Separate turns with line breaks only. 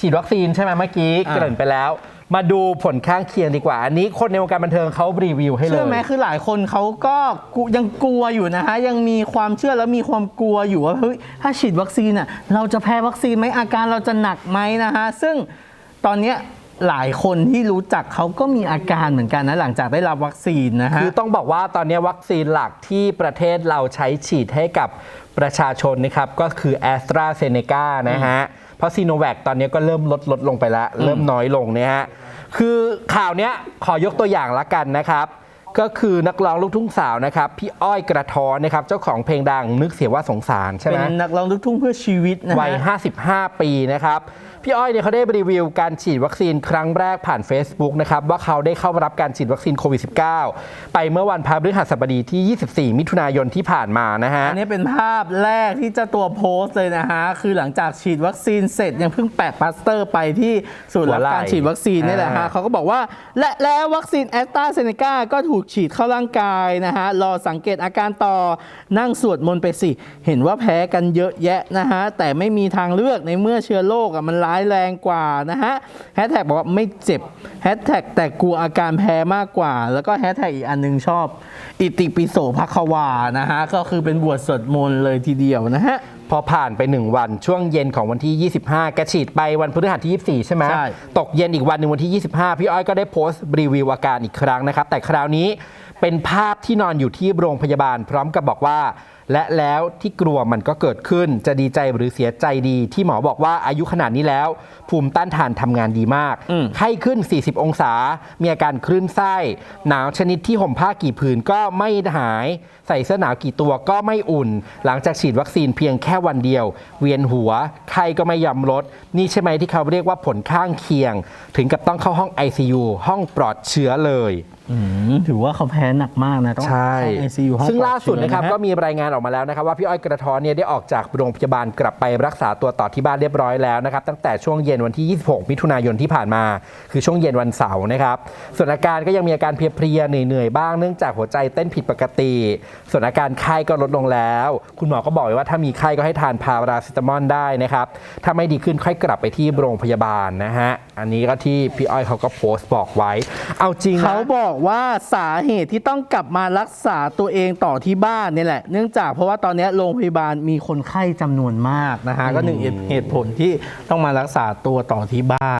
ฉีดวัคซีนใช่ไหมเมื่อกี้
อ่า
เกริ่นไปแล้ว มาดูผลข้างเคียงดีกว่า อันนี้คนในวงการบันเทิงเขารีวิวให้เล
เชื่อยไหมคือหลายคนเขาก็กุยังกลัวอยู่นะฮะ ยังมีความเชื่อแล้วมีความกลัวอยู่ว่าเฮ้ยถ้าฉีดวัคซีนอะเราจะแพ้วัคซีนไหมอาการเราจะหนักไหมนะฮะ ซึ่งตอนเนี้ยหลายคนที่รู้จักเขาก็มีอาการเหมือนกันนะหลังจากได้รับวัคซีนนะฮะ
คือต้องบอกว่าตอนนี้วัคซีนหลักที่ประเทศเราใช้ฉีดให้กับประชาชนนะครับก็คือ a s t r a z เซ e c a นะฮะ เพราะซีโนแวคตอนนี้ก็เริ่มลดลดลงไปแล้ว เริ่มน้อยลงเนี่ยฮะคือข่าวเนี้ยขอยกตัวอย่างละกันนะครับ ก็คือนักร้องลูกทุ่งสาวนะครับ พี่อ้อยกระท้อนนะครับ เจ้าของเพลงดังนึกเสียว่าสงสารใช่ไห
เป็
ม
นนักร้องลูกทุ่งเพื่อชีวิตนะฮะ
วัย 55 ปีนะครับ พี่อ้อยเนี่ยเขาได้รีวิวการฉีดวัคซีนครั้งแรกผ่าน Facebook นะครับ ว่าเขาได้เข้ารับการฉีดวัคซีนโควิด -19 ไปเมื่อวันพฤหัสบดีที่ 24 มิถุนายนที่ผ่านมานะฮะ
อันนี้เป็นภาพแรกที่เจ้าตัวโพสต์เลยนะฮะ คือหลังจากฉีดวัคซีนเสร็จยังเพิ่งแปะพลาสเตอร์ไปที่ศูนย์รับการฉีดวัคซีนนี่แหละฮะ
อ่า
เขาก็บอกว่า และแล้ววัคซีนแอสตราเซเนกาก็ถูกฉีดเข้าร่างกายนะฮะรอสังเกตอาการต่อนั่งสวดมนต์ไปสิ เห็นว่าแพ้กันเยอะแยะนะฮะแต่ไม่มีทางเลือกในเมื่อเชื้อโรคอะมันร้ายแรงกว่านะฮะแฮชแท็กบอกว่าไม่เจ็บแฮชแท็กแต่กลัวอาการแพ้มากกว่า แล้วก็แฮชแท็กอีกอันหนึงชอบ อิติปิโสภควานะฮะก็คือเป็นบวชสวดมนต์เลยทีเดียวนะฮะ
พอผ่านไป 1 วันช่วงเย็นของวันที่ 25กระฉีดไปวันพฤหัสที่ 24 ใช่ไหม
ใช่
ตกเย็นอีกวันหนึ่งวันที่ 25 พี่อ้อยก็ได้โพสต์รีวิวอาการอีกครั้งนะครับ แต่คราวนี้เป็นภาพที่นอนอยู่ที่โรงพยาบาลพร้อมกับบอกว่า และแล้วที่กลัวมันก็เกิดขึ้น จะดีใจหรือเสียใจดี ที่หมอบอกว่าอายุขนาดนี้แล้ว ภูมิต้านทานทำงานดีมาก
อืม
ไข้ขึ้น 40 องศา มีอาการคลื่นไส้ หนาวชนิดที่ห่มผ้ากี่ผืนก็ไม่หาย ใส่เสื้อหนาวกี่ตัวก็ไม่อุ่น หลังจากฉีดวัคซีนเพียงแค่วันเดียว เวียนหัว ไข้ก็ไม่ยอมลด นี่ใช่ไหมที่เขาเรียกว่าผลข้างเคียง ถึงกับต้องเข้าห้อง ICU ห้องปลอดเชื้อเลย
อืม ถือว่าเขาแพ้หนักมากนะต้อง
ใช่
เข้า ICU ห้อง
ซึ่ง
ปอ
ล่าสุดนะครับ
เชื้อ
ก็มีรายงานออกมาแล้วนะครับว่าพี่อ้อยกระท้อนเนี่ยได้ออกจากโรงพยาบาลกลับไปรักษาตัวต่อที่บ้านเรียบร้อยแล้วนะครับตั้งแต่ช่วงเย็นวันที่ 26 มิถุนายนที่ผ่านมา คือช่วงเย็นวันเสาร์นะครับส่วนอาการก็ยังมีอาการเพลียๆเหนื่อยๆบ้างเนื่องจากหัวใจเต้นผิดปกติ ส่วนอาการไข้ก็ลดลงแล้ว คุณหมอก็บอกไว้ว่าถ้ามีไข้ก็ให้ทานพาราเซตามอลได้นะครับถ้าไม่ดีขึ้นค่อยกลับไปที่โรงพยาบาลนะฮะอันนี้ก็ที่พี่อ้อยเขาก็โพสต์บอกไว้ เอาจริงนะ
เขาบอกว่าสาเหตุที่ต้องกลับมารักษาตัวเองต่อที่บ้านนี่แหละ เนื่องจากเพราะว่าตอนนี้โรงพยาบาลมีคนไข้จำนวนมากนะฮะก็หนึ่งเหตุผลที่ต้องมารักษาตัวต่อที่บ้าน